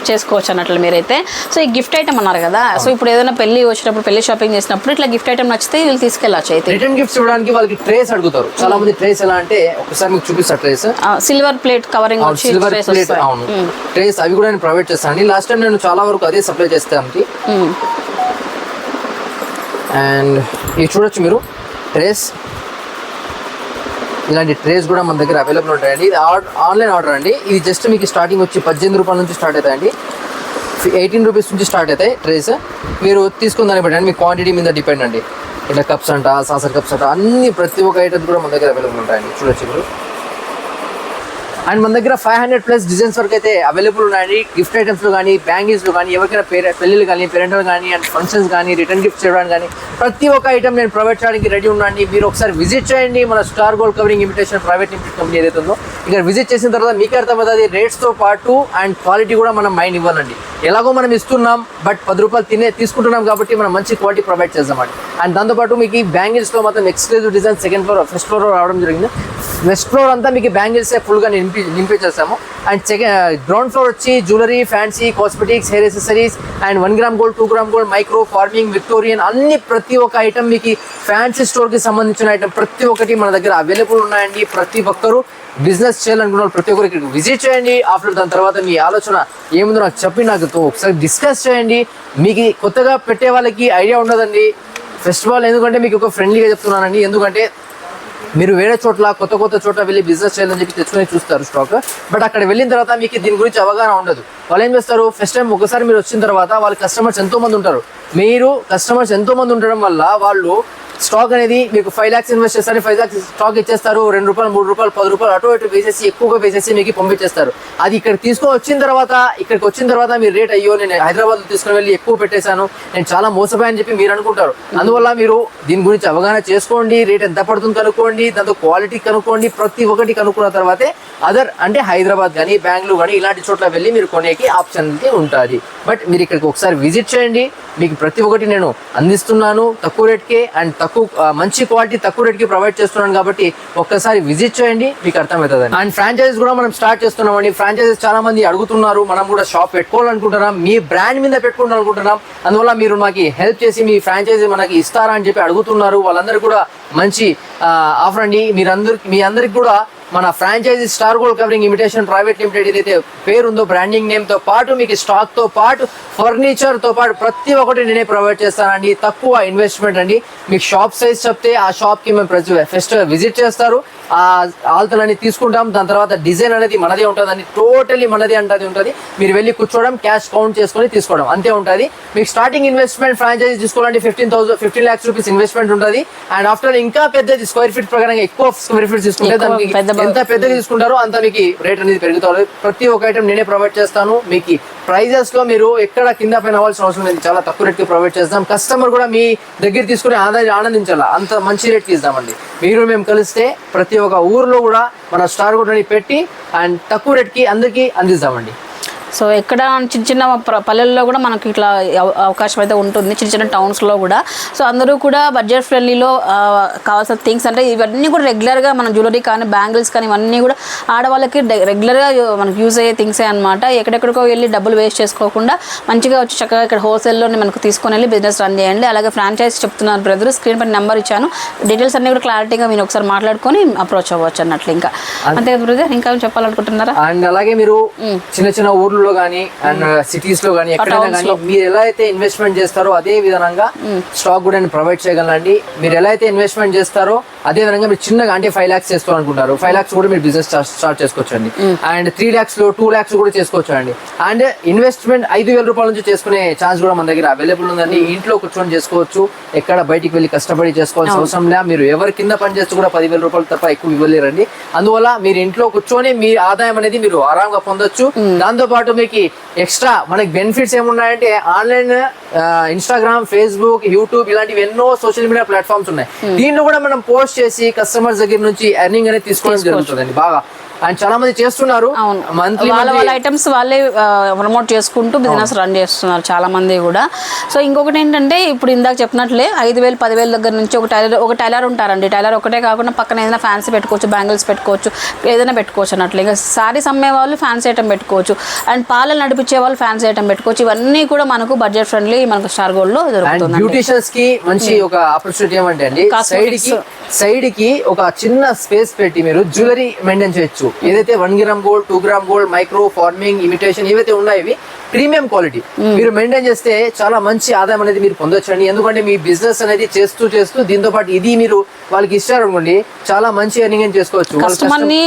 చేసుకోవచ్చు అన్నట్లు మీరైతే. సో ఈ గిఫ్ట్ ఐటమ్ అన్నారు కదా. సో ఇప్పుడు ఏదైనా పెళ్ళి వచ్చినప్పుడు పెళ్ళి షాపింగ్ చేసినప్పుడు ఇట్లా గిఫ్ట్ ఐటమ్ నచ్చితే వీళ్ళు తీసుకెళ్ళచ్చు అయితే. రిటర్న్ గిఫ్ట్స్ ఇవ్వడానికి వాళ్ళకి ట్రేస్ అడుగుతారు. చాలా మంది ట్రేస్ ఎలా అంటే ఒకసారి మీకు చూపిస్తా ట్రేస్. సిల్వర్ ప్లేట్ కవరింగ్ వచ్చి సిల్వర్ ప్లేట్. అవును. ట్రేస్ అవి కూడా నేను ప్రొవైడ్ చేస్తాను. లాస్ట్ టైం నేను చాలా వరకు అదే సప్లై చేస్తాను. అండ్. ఇవి చూడొచ్చు మీరు. ట్రేస్. ఇలాంటి ట్రేస్ కూడా మన దగ్గర అవైలబుల్ ఉంటాయండి. ఇది ఆన్లైన్ ఆర్డర్ అండి. ఇది జస్ట్ మీకు స్టార్టింగ్ వచ్చి పద్దెనిమిది రూపాయల నుంచి స్టార్ట్ అవుతాయండి. ఎయిటీన్ రూపీస్ నుంచి స్టార్ట్ అవుతాయి ట్రేస్ మీరు తీసుకున్న దాన్ని బట్టి అండి మీ క్వాంటిటీ మీద డిపెండ్ అండి. ఇట్లా కప్స్ అంట సాసర్ కప్స్ అంట అన్ని ప్రతి ఒక్క ఐటమ్స్ కూడా మన దగ్గర అవైలబుల్ ఉంటాయండి. చూడొచ్చు అండ్ మన దగ్గర ఫైవ్ హండ్రెడ్ ప్లస్ డిజైన్స్ వరకు అయితే అవైలబుల్ ఉన్నాయండి. గిఫ్ట్ ఐటమ్స్లో కానీ బ్యాంగిల్స్లో కానీ ఎవరికైనా పేరె పెళ్ళిళ్ళు కానీ పేరెంటల్ కానీ అండ్ ఫంక్షన్స్ కానీ రిటర్న్ గిఫ్ట్స్ చేయడానికి కానీ ప్రతి ఒక్క ఐటమ్ నేను ప్రొవైడ్ చేయడానికి రెడీ ఉన్నాండి మీరు ఒకసారి విజిట్ చేయండి. మన star gold covering imitation private limited company ఏదైతే ఉందో. ఇక్కడ విజిట్ చేసిన తర్వాత మీకు అర్థమవుతుంది. రేట్స్తో పాటు అండ్ క్వాలిటీ కూడా మనం మైండ్ ఇవ్వాలండి. ఎలాగో మనం ఇస్తున్నాం బట్ పది రూపాయలు తినే తీసుకుంటున్నాం కాబట్టి మనం మంచి క్వాలిటీ ప్రొవైడ్ చేద్దామండి. అండ్ దాంతోపాటు మీకు ఈ బ్యాంగిల్స్లో మాత్రం exclusive design second floor first floor రావడం జరిగింది. ఫస్ట్ ఫ్లోర్ అంతా మీకు బ్యాంగిల్స్ ఫుల్గా నేను నింపి నింపించేస్తాము అండ్ సెకండ్ గ్రౌండ్ ఫ్లోర్ వచ్చి jewellery fancy cosmetics hair accessories and one gram gold two gram gold micro farming Victorian అన్ని ప్రతి ఒక్క ఐటమ్ మీకు ఫ్యాన్సీ స్టోర్కి సంబంధించిన ఐటమ్ ప్రతి ఒక్కటి మన దగ్గర అవైలబుల్ ఉన్నాయండి. ప్రతి ఒక్కరూ బిజినెస్ చేయాలనుకున్న ప్రతి ఒక్కరికి విజిట్ చేయండి. ఆఫ్టర్ దాని తర్వాత మీ ఆలోచన ఏముందో నాకు చెప్పి నాకు తో ఒకసారి డిస్కస్ చేయండి. మీకు కొత్తగా పెట్టే వాళ్ళకి ఐడియా ఉండదండి. ఫెస్టివల్ ఎందుకంటే మీకు ఒక ఫ్రెండ్లీగా చెప్తున్నానండి. ఎందుకంటే మీరు వేరే చోట్ల కొత్త కొత్త చోట్ల వెళ్ళి బిజినెస్ చేయాలని చెప్పి తెచ్చుకొని చూస్తారు స్టాక్ బట్ అక్కడ వెళ్ళిన తర్వాత మీకు దీని గురించి అవగాహన ఉండదు. వాళ్ళు ఏం చేస్తారు? ఫస్ట్ టైం ఒకసారి మీరు వచ్చిన తర్వాత వాళ్ళ కస్టమర్స్ ఎంతో మంది ఉంటారు. మీరు కస్టమర్స్ ఎంతో మంది ఉండడం వల్ల వాళ్ళు స్టాక్ అనేది మీకు ఫైవ్ లాక్స్ ఇన్వెస్ట్ చేస్తారు ఫైవ్ లాక్స్ స్టాక్ ఇచ్చేస్తారు రెండు రూపాయలు మూడు రూపాయలు పది రూపాయలు అటు ఇటు వేసేసి ఎక్కువగా వేసేసి మీకు పంపించేస్తారు. అది ఇక్కడ తీసుకొని వచ్చిన తర్వాత ఇక్కడికి వచ్చిన తర్వాత మీరు రేట్ అయ్యో నేను హైదరాబాద్ తీసుకుని వెళ్ళి ఎక్కువ పెట్టేశాను నేను చాలా మోసపోయాని చెప్పి మీరు అనుకుంటారు. అందువల్ల మీరు దీని గురించి అవగాహన చేసుకోండి రేట్ ఎంత పడుతుంది కనుక్కోండి దాంతో క్వాలిటీ కనుక్కోండి ప్రతి ఒక్కటి కనుక్కున్న తర్వాతే అదర్ అంటే హైదరాబాద్ కానీ బెంగళూరు కానీ ఇలాంటి చోట్ల వెళ్ళి మీరు కొనేకి ఆప్షన్ అయితే ఉంటుంది. బట్ మీరు ఇక్కడికి ఒకసారి విజిట్ చేయండి. మీకు ప్రతి ఒక్కటి నేను అందిస్తున్నాను తక్కువ రేట్కే అండ్ తక్కువ మంచి క్వాలిటీ తక్కువ రేట్కి ప్రొవైడ్ చేస్తున్నాను కాబట్టి ఒక్కసారి విజిట్ చేయండి మీకు అర్థమవుతుంది అండ్ ఫ్రాంచైజ్ కూడా మనం స్టార్ట్ చేస్తున్నామండి. ఫ్రాంచైజెస్ చాలా మంది అడుగుతున్నారు మనం కూడా షాప్ పెట్టుకోవాలనుకుంటున్నాం మీ బ్రాండ్ మీద పెట్టుకోవాలనుకుంటున్నాం అందువల్ల మీరు మాకు హెల్ప్ చేసి మీ ఫ్రాంచైజీ మనకి ఇస్తారా అని చెప్పి అడుగుతున్నారు. వాళ్ళందరూ కూడా మంచి ఆఫర్ అండి. మీరందరికి మీ అందరికి కూడా మన franchisee star gold covering imitation private limited ఏదైతే పేరుందో బ్రాండింగ్ నేమ్తో పాటు మీకు స్టాక్తో పాటు ఫర్నిచర్తో పాటు ప్రతి ఒక్కటి నేనే ప్రొవైడ్ చేస్తానండి. తక్కువ ఇన్వెస్ట్మెంట్ అండి. మీకు షాప్ సైజ్ చెప్తే ఆ షాప్కి మేము ప్రతి ఫస్ట్ విజిట్ చేస్తారు. ఆ ఆల్తలన్నీ తీసుకుంటాం. దాని తర్వాత డిజైన్ అనేది మనదే ఉంటుందండి టోటలీ మనదే అంటది ఉంటుంది. మీరు వెళ్ళి కూర్చోవడం క్యాష్ కౌంట్ చేసుకొని తీసుకోవడం అంతే ఉంటుంది. మీకు స్టార్టింగ్ ఇన్వెస్ట్మెంట్ ఫ్రాంచైజీ తీసుకోవాలంటే fifteen thousand fifteen lakhs rupees investment ఉంటుంది. అండ్ ఆఫ్టర్ ఇంకా పెద్దది స్క్వేర్ ఫీట్ ప్రకారం ఎక్కువ స్క్వేర్ ఫీట్ తీసుకుంటే దానికి ఎంత పెద్దగా తీసుకుంటారో అంత మీకు రేట్ అనేది పెరుగుతుంది. ప్రతి ఒక్క ఐటమ్ నేనే ప్రొవైడ్ చేస్తాను. మీకు ప్రైజెస్లో మీరు ఎక్కడ కింద పైన అవ్వాల్సిన అవసరం లేదు. చాలా తక్కువ రేట్కి ప్రొవైడ్ చేస్తాం. కస్టమర్ కూడా మీ దగ్గర తీసుకుని ఆదాయం ఆనందించాలా? అంత మంచి రేట్ ఇస్తామండి మీరు మేము కలిస్తే ప్రతి ఒక్క ఊర్లో కూడా మన స్టార్ కూడా పెట్టి అండ్ తక్కువ రేట్కి అందరికీ అందిస్తామండి సో ఎక్కడ చిన్న చిన్న పల్లెల్లో కూడా మనకి ఇట్లా అవ- అవకాశం అయితే ఉంటుంది. చిన్న చిన్న టౌన్స్లో కూడా. సో అందరూ కూడా బడ్జెట్ ఫ్రెండ్లీలో కావాల్సిన థింగ్స్ అంటే ఇవన్నీ కూడా రెగ్యులర్గా మన జ్యువెలరీ కానీ బ్యాంగిల్స్ కానీ ఇవన్నీ కూడా ఆడవాళ్ళకి రెగ్యులర్గా మనకి యూజ్ అయ్యే థింగ్సే అనమాట ఎక్కడెక్కడికో వెళ్ళి డబ్బులు వేస్ట్ చేసుకోకుండా మంచిగా వచ్చి చక్కగా ఇక్కడ హోల్సేల్లోనే మనకు తీసుకొని వెళ్ళి బిజినెస్ రన్ చేయండి. అలాగే ఫ్రాంచైజ్ చెప్తున్నారు బ్రదర్ స్క్రీన్ పైన నెంబర్ ఇచ్చాను. డీటెయిల్స్ అన్నీ కూడా క్లారిటీగా మీరు ఒకసారి మాట్లాడుకొని అప్రోచ్ అవ్వచ్చు అన్నట్లు ఇంకా. అంతే బ్రదర్ ఇంకా చెప్పాలనుకుంటున్నారా? అండ్ అలాగే మీరు చిన్న చిన్న ఊర్లలో కానీ అండ్ సిటీస్లో కానీ ఎక్కడైనా కానీ మీరు ఎలా అయితే ఇన్వెస్ట్మెంట్ చేస్తారో అదే విధంగా స్టాక్ కూడా నేను ప్రొవైడ్ చేయగలనండి. మీరు ఎలా అయితే ఇన్వెస్ట్మెంట్ చేస్తారో అదే విధంగా మీరు చిన్నగా అంటే ఫైవ్ లాక్స్ చేసుకోవాలనుకుంటారు. ఫైవ్ లాక్స్ కూడా మీరు బిజినెస్ స్టార్ట్ చేసుకోవచ్చు అండి అండ్ త్రీ లాక్స్లో టూ లాక్స్ కూడా చేసుకోవచ్చు అండి అండ్ ఇన్వెస్ట్మెంట్ ఐదు వేల రూపాయల నుంచి చేసుకునే ఛాన్స్ కూడా మన దగ్గర అవైలబుల్ ఉందండి. ఇంట్లో కూర్చొని చేసుకోవచ్చు. ఎక్కడ బయటికి వెళ్ళి కష్టపడి చేసుకోవాల్సిన అవసరం లే మీరు ఎవరి కింద పని చేస్తూ కూడా పదివేల రూపాయలు తప్ప ఎక్కువ ఇవ్వలేరండి. అందువల్ల మీరు ఇంట్లో కూర్చొని మీ ఆదాయం అనేది మీరు ఆరాంగా పొందొచ్చు. దాంతో పాటు మీకు ఎక్స్ట్రా మనకి బెనిఫిట్స్ ఏమున్నాయంటే ఆన్లైన్ ఇన్స్టాగ్రామ్ ఫేస్బుక్ యూట్యూబ్ ఇలాంటివి ఎన్నో సోషల్ మీడియా ప్లాట్ఫామ్స్ ఉన్నాయి. దీంట్లో కూడా మనం పోస్ట్ చేసి కస్టమర్స్ దగ్గర నుంచి ఎర్నింగ్ అనేది తీసుకోవడం జరుగుతుందండి బాగా. అండ్ చాలా మంది చేస్తున్నారు. మంత్లీ వాళ్ళ వాళ్ళ ఐటమ్స్ వాళ్ళే ప్రమోట్ చేసుకుంటూ బిజినెస్ రన్ చేస్తున్నారు చాలా మంది కూడా. సో ఇంకొకటి ఏంటంటే ఇప్పుడు ఇందాక చెప్పినట్లే ఐదు వేలు పదివేల దగ్గర నుంచి ఒక టైలర్ ఒక టైలర్ ఉంటారండి. టైలర్ ఒకటే కాకుండా పక్కన ఏదైనా ఫ్యాన్సీ పెట్టుకోవచ్చు బ్యాంగిల్స్ పెట్టుకోవచ్చు ఏదైనా పెట్టుకోవచ్చు అన్నట్లు. ఇంకా సారీస్ అమ్మే వాళ్ళు ఫ్యాన్సీ ఐటమ్ పెట్టుకోవచ్చు. అండ్ పాలలు నడిపించే వాళ్ళు ఫ్యాన్సీ ఐటమ్ పెట్టుకోవచ్చు. ఇవన్నీ కూడా మనకు బడ్జెట్ ఫ్రెండ్లీ మనకు స్టార్ గోల్డ్లో దొరుకుతుంది బ్యూటిషియన్స్కి మంచి ఒక ఆపర్చునిటీ ఏమంటే అండి సైడ్. కి సైడ్కి ఒక చిన్న స్పేస్ పెట్టి మీరు జ్యువెలరీ మెయింటైన్ చేయొచ్చు. ఏదైతే one gram gold two gram gold micro farming imitation ఏవైతే ఉన్నాయో ఇవి ప్రీమియం క్వాలిటీ మీరు మెయింటైన్ చేస్తే చాలా మంచి ఆదాయం అనేది మీరు పొందొచ్చు అండి ఎందుకంటే మీ బిజినెస్ అనేది చేస్తూ చేస్తూ దీంతో పాటు ఇది మీరు వాళ్ళకి ఇచ్చారనుకోండి చాలా మంచి ఎర్నింగ్ చేసుకోవచ్చు. కస్టమర్ని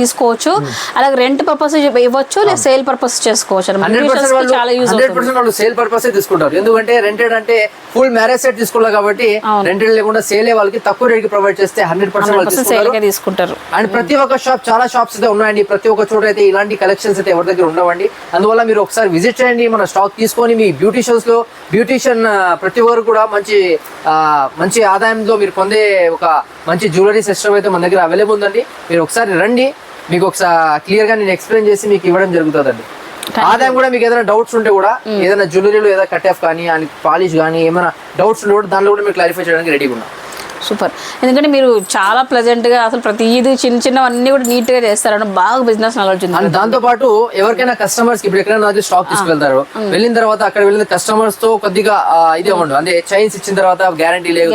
తీసుకోవచ్చు. అలాగే రెంట్ పర్పస్ ఇవ్వచ్చు లేదా సేల్ పర్పస్ చేసుకోవచ్చు. హండ్రెడ్ పర్సెంట్ వాళ్ళు సేల్ పర్పస్ తీసుకుంటారు. ఎందుకంటే రెంటెడ్ అంటే ఫుల్ మ్యారేజ్ సెట్ తీసుకోవాలి కాబట్టి. రెంటెడ్ లేకుండా సేల్ వాళ్ళకి తక్కువ రేట్కి ప్రొవైడ్ చేస్తే హండ్రెడ్ పర్సెంట్ వాళ్ళు తీసుకుంటారు. అండ్ ప్రతి ఒక్క షాప్ చాలా షాప్స్ అయితే ఉన్నాయండి. ప్రతి ఒక్క చోట అయితే ఇలాంటి కలెక్షన్స్ అయితే ఎవరి దగ్గర ఉండవండి. అందువల్ల మీరు ఒకసారి విజిట్ చేయండి. మన స్టాక్ తీసుకొని మీ బ్యూటిషియన్స్లో బ్యూటిషియన్ ప్రతి ఒక్కరు కూడా మంచి మంచి ఆదాయంలో మీరు పొందే ఒక మంచి జ్యువెలరీ సిస్టమ్ అయితే మన దగ్గర అవైలబుల్ ఉందండి. మీరు ఒకసారి రండి. మీకు ఒకసారి క్లియర్గా నేను ఎక్స్ప్లెయిన్ చేసి మీకు ఇవ్వడం జరుగుతుందండి. ఆదాయం కూడా మీకు ఏదైనా డౌట్స్ ఉంటే కూడా ఏదైనా జ్యువెలరీలో ఏదైనా కట్ ఆఫ్ కానీ పాలిష్ కానీ ఏమైనా డౌట్స్ ఉంటే కూడా దానిలో కూడా మీరు క్లారిఫై చేయడానికి రెడీగా ఉన్నాం. సూపర్. ఎందుకంటే మీరు చాలా ప్లెజెంట్గా అసలు ప్రతి ఇది చిన్న చిన్నవన్నీ కూడా నీట్గా చేస్తారు బాగా బిజినెస్ నాలెడ్జ్ ఉంది దాంతో పాటు ఎవరికైనా కస్టమర్స్ ఇప్పుడు ఎక్కడైనా స్టాక్ తీసుకెళ్తారు. వెళ్ళిన తర్వాత అక్కడ వెళ్ళిన కస్టమర్స్తో కొద్దిగా ఇదే ఉండదు అంటే చైన్స్ ఇచ్చిన తర్వాత గ్యారంటీ లేదు.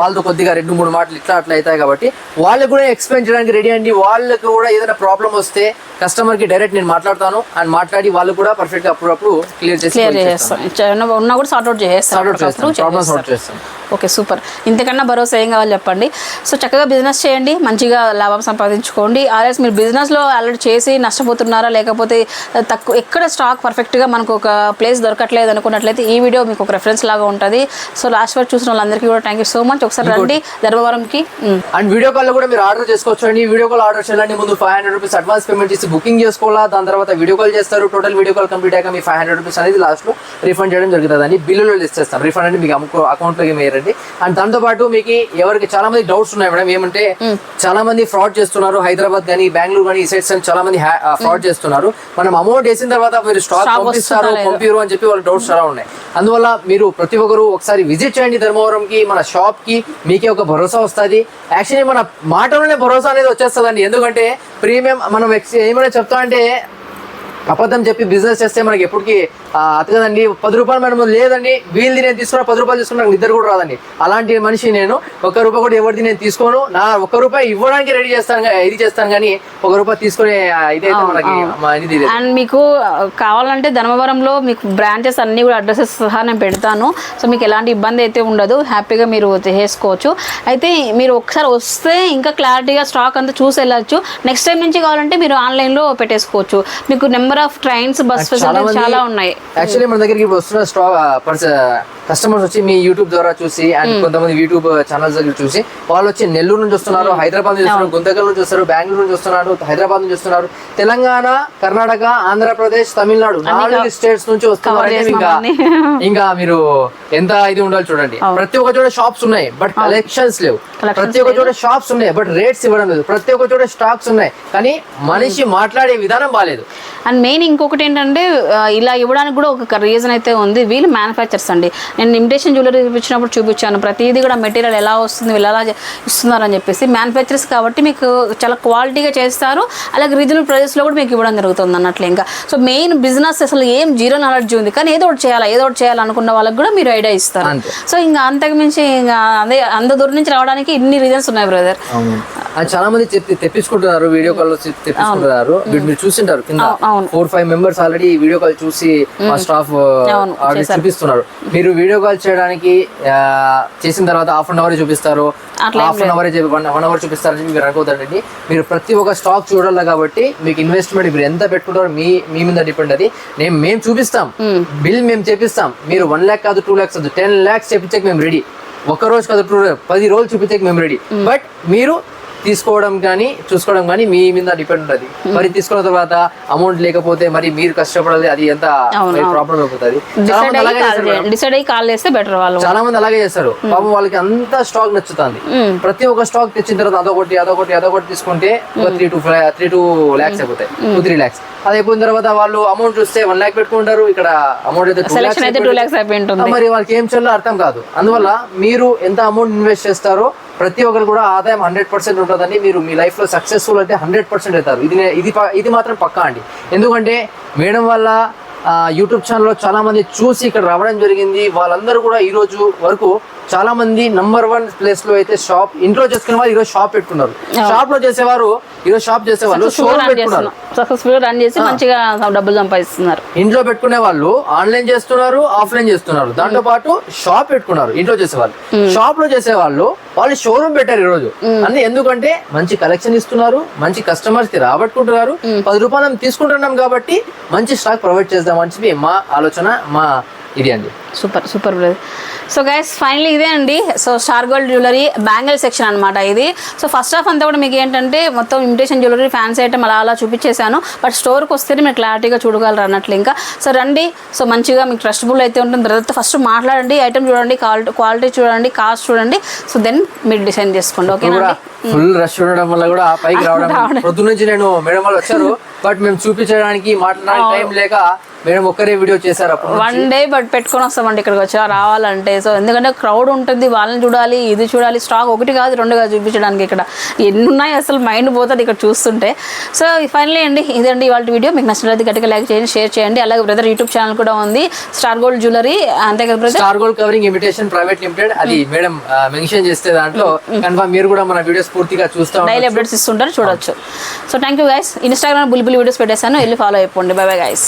వాళ్ళతో కొద్దిగా రెండు మూడు మాటలు ఇట్లా అట్లా అవుతాయి కాబట్టి వాళ్ళకి కూడా ఎక్స్ప్లెయిన్ చేయడానికి రెడీ అండి. వాళ్ళకి కూడా ఏదైనా ప్రాబ్లం వస్తే కస్టమర్కి డైరెక్ట్ నేను మాట్లాడతాను అండ్ మాట్లాడి వాళ్ళు కూడా పర్ఫెక్ట్గా అప్పుడప్పుడు క్లియర్ చేసి క్లియర్ చేస్తాం ఏమైనా ఉన్నా కూడా సార్ట్ అవుట్ సార్ట్ అవుట్ చేస్తాం ప్రాబ్లమ్ సార్ట్ చేస్తాం చేస్తాం ఓకే సూపర్ ఇంతకన్నా భరోసా ఏం కావాలి చెప్పండి? సో చక్కగా బిజినెస్ చేయండి మంచిగా లాభం సంపాదించుకోండి. ఆర్ఎస్ మీరు బిజినెస్లో ఆల్రెడీ చేసి నష్టపోతున్నారా? లేకపోతే తక్కువ ఎక్కడ స్టాక్ పర్ఫెక్ట్గా మనకు ఒక ప్లేస్ దొరకట్లేదు అనుకున్నట్లయితే ఈ వీడియో మీకు ఒక రెఫరెన్స్ లాగా ఉంటుంది. సో లాస్ట్ వరకు చూసిన వాళ్ళందరికీ కూడా థ్యాంక్ యూ సో మచ్ ఒకసారి రండి ధర్మవరంకి. అండ్ వీడియో కాల్లో కూడా మీరు ఆర్డర్ చేసుకోవచ్చు అండి వీడియో కాల్ ఆర్డర్ చేయాలంటే ముందు five hundred rupees advance payment చేసి బుకింగ్ చేసుకోవాలా? దాని తర్వాత వీడియో కాల్ చేస్తారు. టోటల్ వీడియో కాల్ కంప్లీట్ అయ్యాక మీ ఫైవ్ హండ్రెడ్ రూపీస్ అనేది లాస్ట్లో రిఫండ్ చేయడం జరుగుతుంది అండి బిల్లులో లిస్ట్ చేస్తారు రిఫండ్ అంటే మీకు అమ్ముకో అకౌంట్లోకి వేయరండి. అండ్ దాంతో పాటు మీకు ఎవరికి చాలా మంది డౌట్స్ ఉన్నాయి మేడం ఏమంటే చాలా మంది ఫ్రాడ్ చేస్తున్నారు. హైదరాబాద్ కానీ బెంగళూరు కానీ ఈ సైడ్స్ అని చాలా మంది ఫ్రాడ్ చేస్తున్నారు. మనం అమౌంట్ వేసిన తర్వాత మీరు స్టాక్ పంపిస్తారు? పంపిరు అని చెప్పి వాళ్ళ డౌట్స్ చాలా ఉన్నాయి. అందువల్ల మీరు ప్రతి ఒక్కరు ఒకసారి విజిట్ చేయండి ధర్మవరంకి మన షాప్కి. మీకే ఒక భరోసా వస్తుంది. యాక్చువల్లీ మన మాటలోనే భరోసా అనేది వచ్చేస్తుందండి. ఎందుకంటే ప్రీమియం మనం ఏమైనా చెప్తా అంటే అబద్ధం చెప్పి బిజినెస్ చేస్తే మనకి ఎప్పటికీ ఆ, అతకదండి పది రూపాయలు మేడం లేదండి. వీళ్ళది నేను తీసుకున్నా పది రూపాయలు తీసుకున్నా నిద్ర కూడా రాదండి. అలాంటి మనిషి నేను ఒక్క రూపాయి కూడా ఎవరిది నేను తీసుకోను. నా ఒక్క రూపాయి ఇవ్వడానికి రెడీ చేస్తాను ఇది చేస్తాను కానీ ఒక రూపాయి తీసుకునే ఇదైతే మనకి. అండ్ మీకు కావాలంటే ధర్మవరంలో మీకు బ్రాంచెస్ అన్నీ కూడా అడ్రసెస్ సహా నేను పెడతాను. సో మీకు ఎలాంటి ఇబ్బంది అయితే ఉండదు. హ్యాపీగా మీరు చేసుకోవచ్చు. అయితే మీరు ఒకసారి వస్తే ఇంకా క్లారిటీగా స్టాక్ అంతా చూసి వెళ్ళచ్చు. నెక్స్ట్ టైం నుంచి కావాలంటే మీరు ఆన్లైన్లో పెట్టేసుకోవచ్చు. మీకు number of trains bus facilities చాలా ఉన్నాయి. యాక్చువల్లీ మన దగ్గరికి వస్తున్న స్టాక్ కస్టమర్స్ వచ్చి మీ యూట్యూబ్ ద్వారా చూసి అండ్ కొంతమంది యూట్యూబ్ ఛానల్స్ దగ్గర చూసి వాళ్ళు వచ్చి నెల్లూరు నుంచి వస్తున్నారు హైదరాబాద్ నుంచి వస్తున్నారు గుంతకల్ నుంచి వస్తారు బెంగళూరు నుంచి వస్తున్నారు హైదరాబాద్ నుంచి వస్తున్నారు తెలంగాణ కర్ణాటక ఆంధ్రప్రదేశ్ తమిళనాడు నాలుగు స్టేట్స్ నుంచి వస్తున్నారు ఇంకా ఇంకా మీరు ఎంత ఇది ఉండాలి చూడండి. ప్రతి ఒక్క చోట షాప్స్ ఉన్నాయి బట్ కలెక్షన్స్ లేవు. ప్రతి ఒక్క చోట షాప్స్ ఉన్నాయి బట్ రేట్స్ ఇవ్వడం లేదు. ప్రతి ఒక్క చోట స్టాక్స్ ఉన్నాయి కానీ మనిషి మాట్లాడే విధానం బాగాలేదు అండ్ మెయిన్ ఇంకొకటి ఏంటంటే ఇలా ఇవ్వడానికి కూడా ఒక రీజన్ అయితే ఉంది. వీళ్ళు మ్యానుఫ్యాక్చర్స్ అండి. నేను ఇమిటేషన్ జ్యువెలరీ చూపించినప్పుడు చూపించాను. ప్రతిదీ కూడా మెటీరియల్ ఎలా వస్తుంది వీళ్ళు ఎలా ఇస్తున్నారు అని చెప్పేసి మ్యానుఫ్యాక్చర్స్ కాబట్టి మీకు చాలా క్వాలిటీగా చేస్తారు. అలాగే రీజనబుల్ ప్రైస్లో కూడా మీకు ఇవ్వడం జరుగుతుంది అన్నట్లు ఇంకా. సో మెయిన్ బిజినెస్ అసలు ఏం జీరో నాలెడ్జ్ ఉంది. కానీ ఏదో ఒకటి చేయాలి ఏదో ఒకటి చేయాలనుకున్న వాళ్ళకి కూడా మీరు ఐడియా ఇస్తారు. సో ఇంకా అంతకు మించి ఇంకా అదే అంత దూరం నుంచి రావడానికి ఇన్ని రీజన్స్ ఉన్నాయి బ్రదర్ చాలా మంది చెప్పి తెప్పించుకుంటున్నారు వీడియో కాల్ తెప్పించుకుంటున్నారు. మీరు చూసింటారు కింద. Four five members already video call చూసి మా స్టాఫ్ చూపిస్తున్నారు. మీరు వీడియో కాల్ చేయడానికి చేసిన తర్వాత హాఫ్ అన్ అవర్ చూపిస్తారు. Half an hour one hour చూపిస్తారని మీరు అనుకోదండి మీరు ప్రతి ఒక్క స్టాక్ చూడాలి కాబట్టి మీకు ఇన్వెస్ట్మెంట్ మీరు ఎంత పెట్టుకుంటారో మీ మీ మీద డిపెండ్ అది. నేను మేము చూపిస్తాం. బిల్ మేము చేపిస్తాం. మీరు వన్ ల్యాక్ కాదు టూ ల్యాక్స్ కాదు టెన్ ల్యాక్స్ చేపించక మేము రెడీ ఒక రోజు కాదు టూ పది రోజులు చూపించక మేము రెడీ బట్ మీరు తీసుకోవడం కానీ చూసుకోవడం కానీ మీ మీద డిపెండ్ ఉంటుంది. మరి తీసుకున్న తర్వాత అమౌంట్ లేకపోతే మరి మీరు కష్టపడాలి అది ఎంత. ప్రాబ్లం అయిపోతుంది. చాలా డిసైడ్ మంది అయ్యి అలాగే కాల్ చేస్తే బెటర్ వాళ్ళు. చాలా మంది అలాగే చేస్తారు. పాపం వాళ్ళకి అంత స్టాక్ నచ్చుతుంది. ప్రతి ఒక్క స్టాక్ తెచ్చిన తర్వాత అదొకటి అదొకటి అదొకటి తీసుకుంటే three to three two lakhs అయిపోతాయి. టూ త్రీ ల్యాక్స్ అది అయిపోయిన తర్వాత వాళ్ళు అమౌంట్ చూస్తే వన్ ల్యాక్ పెట్టుకుంటారు. ఇక్కడ అమౌంట్ అయితే టూ మరి వాళ్ళకి ఏం చేయాలో అర్థం కాదు. అందువల్ల మీరు ఎంత అమౌంట్ ఇన్వెస్ట్ చేస్తారో ప్రతి ఒక్కరు కూడా ఆదాయం హండ్రెడ్ పర్సెంట్ ఉంటుందని మీరు మీ లైఫ్లో సక్సెస్ఫుల్ అయితే హండ్రెడ్ పర్సెంట్ అవుతారు. ఇది ఇది ఇది మాత్రం పక్కా అండి. ఎందుకంటే మేడం వల్ల యూట్యూబ్ ఛానల్లో చాలా మంది చూసి ఇక్కడ రావడం జరిగింది. వాళ్ళందరూ కూడా ఈ రోజు వరకు చాలా మంది నంబర్ వన్ ప్లేస్లో అయితే షాప్ ఇంట్లో చేసుకునే వాళ్ళు ఈరోజు షాప్ పెట్టుకున్నారు. షాప్లో చేసేవారు ఈరోజు షాప్ చేసేవాళ్ళు షోరూమ్ పెట్టుకున్నారు. సక్సెస్ఫుల్ రన్ చేసి మంచిగా డబ్బులు సంపాదిస్తున్నారు. ఇంట్లో పెట్టుకునే వాళ్ళు ఆన్లైన్ చేస్తున్నారు ఆఫ్లైన్ చేస్తున్నారు. దాంతో పాటు షాప్ పెట్టుకున్నారు ఇంట్లో చేసేవాళ్ళు. షాప్లో చేసే వాళ్ళు వాళ్ళు షోరూమ్ పెట్టారు ఈ రోజు అంటే ఎందుకంటే మంచి కలెక్షన్ ఇస్తున్నారు మంచి కస్టమర్స్కి రాబట్టుకుంటున్నారు. పది రూపాయలు తీసుకుంటున్నాం కాబట్టి మంచి స్టాక్ ప్రొవైడ్ చేద్దామని చెప్పి మా ఆలోచన మా ఇది అండి. Super super brother. So guys finally ఇదే అండి. So star gold jewellery bangle section అనమాట ఇది. సో ఫస్ట్ హాఫ్ అంతా కూడా మీకు ఏంటంటే మొత్తం ఇమిటేషన్ జ్యువెలరీ ఫ్యాన్సీ ఐటమ్ అలా అలా చూపించేశాను బట్ స్టోర్కి వస్తేనే మీరు క్లారిటీగా చూడగలరు అన్నట్లు ఇంకా. సో రండి. సో మంచిగా మీకు ట్రస్టబుల్ అయితే ఉంటుంది. బ్రదర్తో ఫస్ట్ మాట్లాడండి. ఐటమ్ చూడండి. క్వాలిటీ క్వాలిటీ చూడండి. కాస్ట్ చూడండి. సో దెన్ మీరు డిసైన్ చేసుకోండి ఓకేనా కూడా ఫుల్ రష్ ఉండడం వల్ల కూడా పైకి రావడం పొద్దు నుంచి నేను మేడం వాళ్ళు వచ్చారు. బట్ మేము చూపించడానికి మాట్లాడడానికి టైం లేక మేడం ఒక్కరే వీడియో చేశారు అప్పుడు వన్ డే బట్ పెట్టుకొని వస్తామండి ఇక్కడికి వచ్చా రావాలంటే. సో ఎందుకంటే క్రౌడ్ ఉంటుంది వాళ్ళని చూడాలి ఇది చూడాలి స్టాక్ ఒకటి కాదు రెండు కాదు చూపించడానికి ఇక్కడ. ఎన్ని ఉన్నాయి అసలు మైండ్ పోతుంది ఇక్కడ చూస్తుంటే. సో ఫైనలీ అండి ఇదండి ఇవాళ వీడియో. మీకు నచ్చినట్లయితే గట్టిగా లైక్ చేయండి షేర్ చేయండి. అలాగే బ్రదర్ యూట్యూబ్ ఛానల్ కూడా ఉంది స్టార్ గోల్డ్ జ్యువెలరీ అంతే కదా brother star gold covering imitation private limited అది మేడం మెన్షన్ చేస్తే దాంట్లో కన్ఫర్మ్ మీరు కూడా మన వీడియోస్ పూర్తిగా చూస్తా డైలీ అప్డేట్స్ ఇస్తుంటారు చూడొచ్చు. So thank you guys Instagram Bulbul videos పెట్టేశాను. వెళ్ళి ఫాలో అయిపోండి. By bye guys